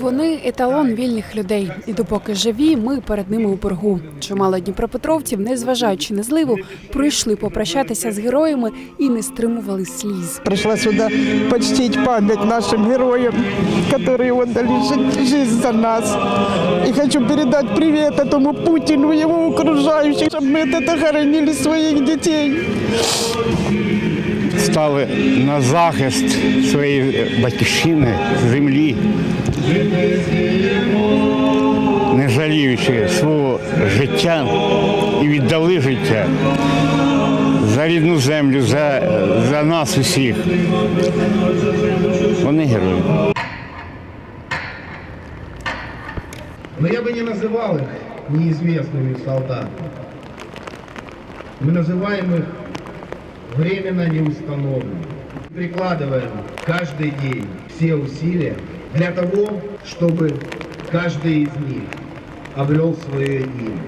Вони еталон вільних людей, і допоки живі, ми перед ними у боргу. Чимало дніпропетровців, незважаючи на зливу, прийшли попрощатися з героями і не стримували сліз. Пришла сюда почтить память нашим героям, которые отдали жи- жизнь за нас. И хочу передать привет этому Путину и его окружающим, чтобы мы это хоронили своих детей. стали на захист своєї батьківщини, землі, не жаліючи свого життя і віддали життя за рідну землю, за, за нас усіх. Вони герої. Но я бы не называл их неизвестными солдатами. Мы называем их временно неустановленными. Прикладываем каждый день все усилия для того, чтобы каждый из них обрел свое имя.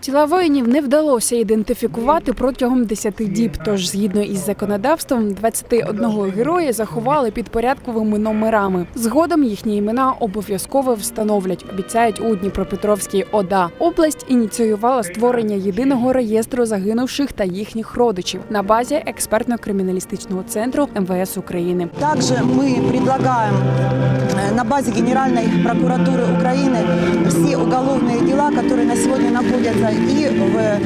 Тіла воїнів не вдалося ідентифікувати протягом 10 діб. Тож, згідно із законодавством, 21 героя заховали під порядковими номерами. Згодом їхні імена обов'язково встановлять. Обіцяють у Дніпропетровській ОДА. Область ініціювала створення єдиного реєстру загинувших та їхніх родичів на базі експертно-криміналістичного центру МВС України. Также мы предлагаем э, на базе Генеральной прокуратуры Украины все уголовные дела, которые на сегодня находятся и в э,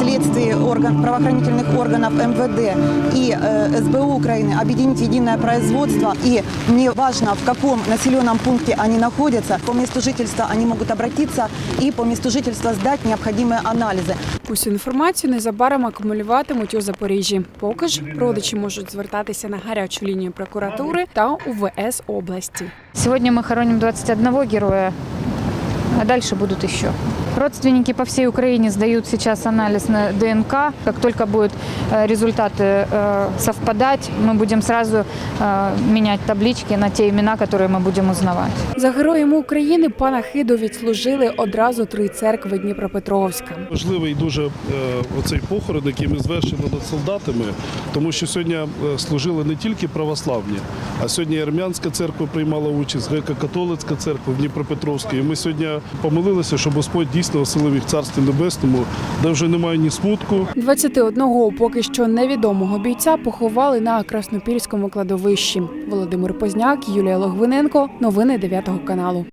следствии орган, правоохранительных органов МВД и э, СБУ Украины, объединить в единое производство. И не важно, в каком населенном пункте они находятся, по месту жительства они могут обратиться и по месту жительства сдать необходимые анализы. Усю інформацію незабаром акумулюватимуть у Запоріжжі. Поки ж родичі можуть звертатися на гарячу лінію прокуратури та УВС області. Сегодня мы хороним 21 героя, а дальше будут еще. Родственники по всей Украине сдают сейчас анализ на ДНК. Как только будут э, результаты э, совпадать, мы будем сразу э, менять таблички на те имена, которые мы будем узнавать. За героями України панахиду відслужили одразу три церкви Дніпропетровська. Важливий дуже е, оцей похорон, який ми звершили над солдатами, тому що сьогодні е, служили не тільки православні, а сьогодні і армянська церква приймала участь, греко-католицька церква в Дніпропетровській. І ми сьогодні помолилися, щоб Господь дійсно оселив їх Царстві Небесному, де вже немає ні смутку, 21-го поки що невідомого бійця поховали на Краснопільському кладовищі. Володимир Позняк, Юлія Логвиненко. Новини 9 каналу.